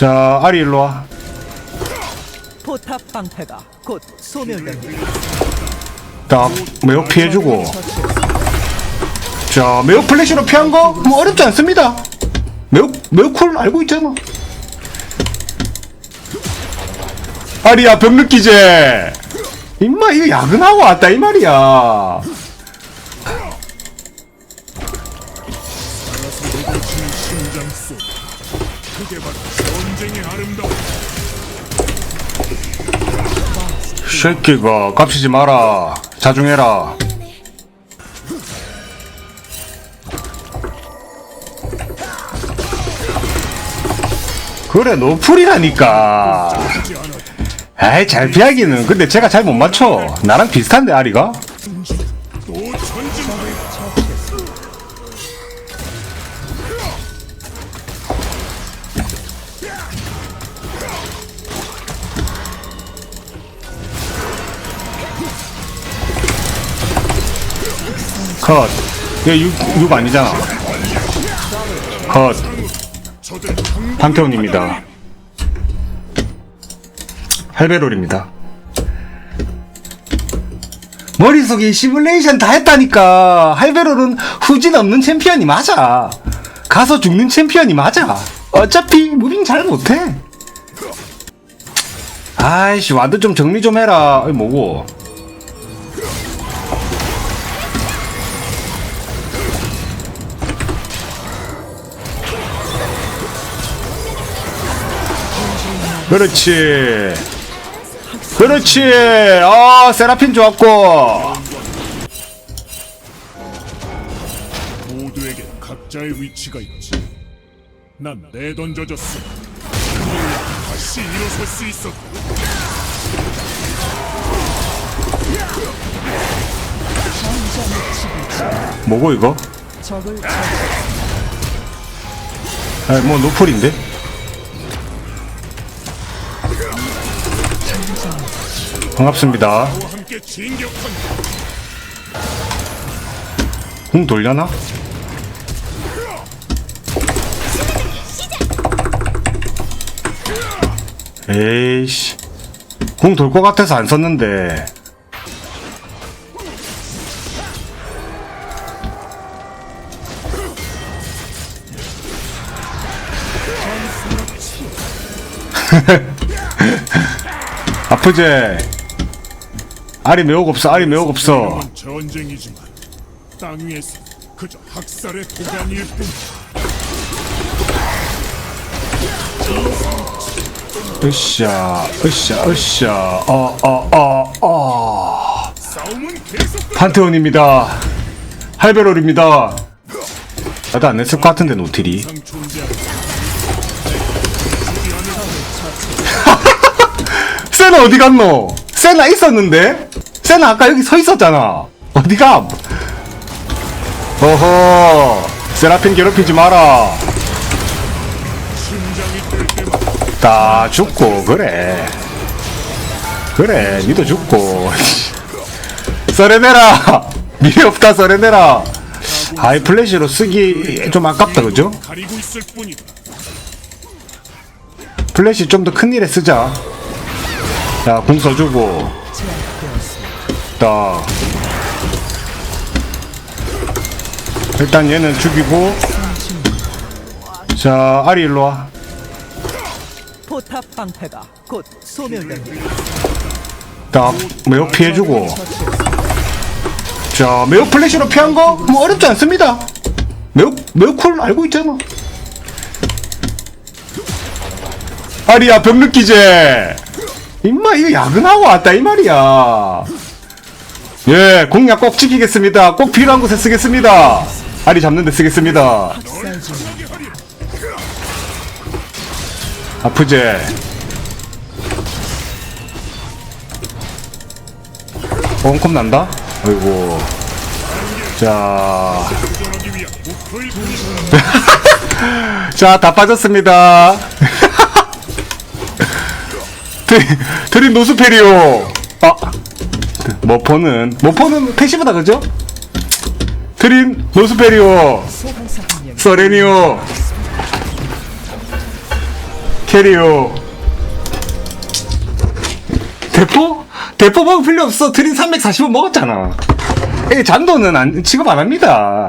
자, 아리 일로 와. 포탑 방패가 곧 소멸됩니다. 딱 매혹 피해주고. 자, 매혹 플래시로 피한 거? 뭐 어렵지 않습니다. 매혹, 매혹 쿨 알고 있잖아. 아리야, 병 느끼제. 임마, 이거 야근하고 왔다, 이 말이야. 그게 바로 전쟁의 아름다움 새끼가 깝치지 마라. 자중해라. 그래, 노플이라니까. 않아도 에이, 잘 피하기는. 근데 제가 잘 못 맞춰. 나랑 비슷한데, 아리가? 컷. 이거 6, 6 아니잖아. 컷. 판테온입니다. 할베롤입니다. 머릿속에 시뮬레이션 다 했다니까. 할베롤은 후진 없는 챔피언이 맞아. 가서 죽는 챔피언이 맞아. 어차피 무빙 잘 못해. 아이씨, 와드 좀 정리 좀 해라. 어이, 뭐고. 그렇지. 그렇지. 아, 세라핀 좋았고. 모두에게 각자의 위치가 있지 난 내던져졌어 다시 일어설 수 있었다 뭐고 이거? 적을 아, 뭐 노폴인데? 반갑습니다. 궁 돌려나? 에이씨. 궁돌것 같아서 안 썼는데. 아프지? 알이 매혹 없어, 알이 매혹 없어. 이건 전쟁이지만 땅 위에서 그저 학살의 도가니일 뿐 으쌰, 으쌰, 으쌰, 어, 어, 어, 어. 싸움은 계속된다 판테온입니다. 할베롤입니다. 나도 안 냈을 것 같은데, 노틸이. 세나 어디 갔노? 세나 있었는데? 세나 아까 여기 서 있었잖아. 어디가? 어허, 세라핀 괴롭히지 마라. 다 죽고, 그래. 그래, 니도 죽고. 썰어내라! 미래 없다, 썰어내라! 아이, 플래시로 쓰기 좀 아깝다, 그죠? 플래시 좀 더 큰 일에 쓰자. 자, 공 써주고. 딱. 일단 얘는 죽이고. 자, 아리 일로 와. 포탑 방패가 곧 소멸됩니다. 딱, 매혹 피해주고. 자, 매혹 플래시로 피한 거? 뭐 어렵지 않습니다. 매혹, 매혹 쿨 알고 있잖아. 아리야, 병 느끼제. 임마, 이거 야근하고 왔다, 이 말이야. 예, 공약 꼭 지키겠습니다. 꼭 필요한 곳에 쓰겠습니다. 아리 잡는 데 쓰겠습니다. 아프제. 원컵 난다? 아이고. 자, 자, 다 빠졌습니다. 드림, 드림 노스페리오. 아, 머퍼는, 머퍼는 패시브다, 그죠? 드림 노스페리오. 서레니오. 캐리어. 대포? 대포 먹을 필요 없어. 트린 340원 먹었잖아. 이 잔도는 안, 취급 안 합니다.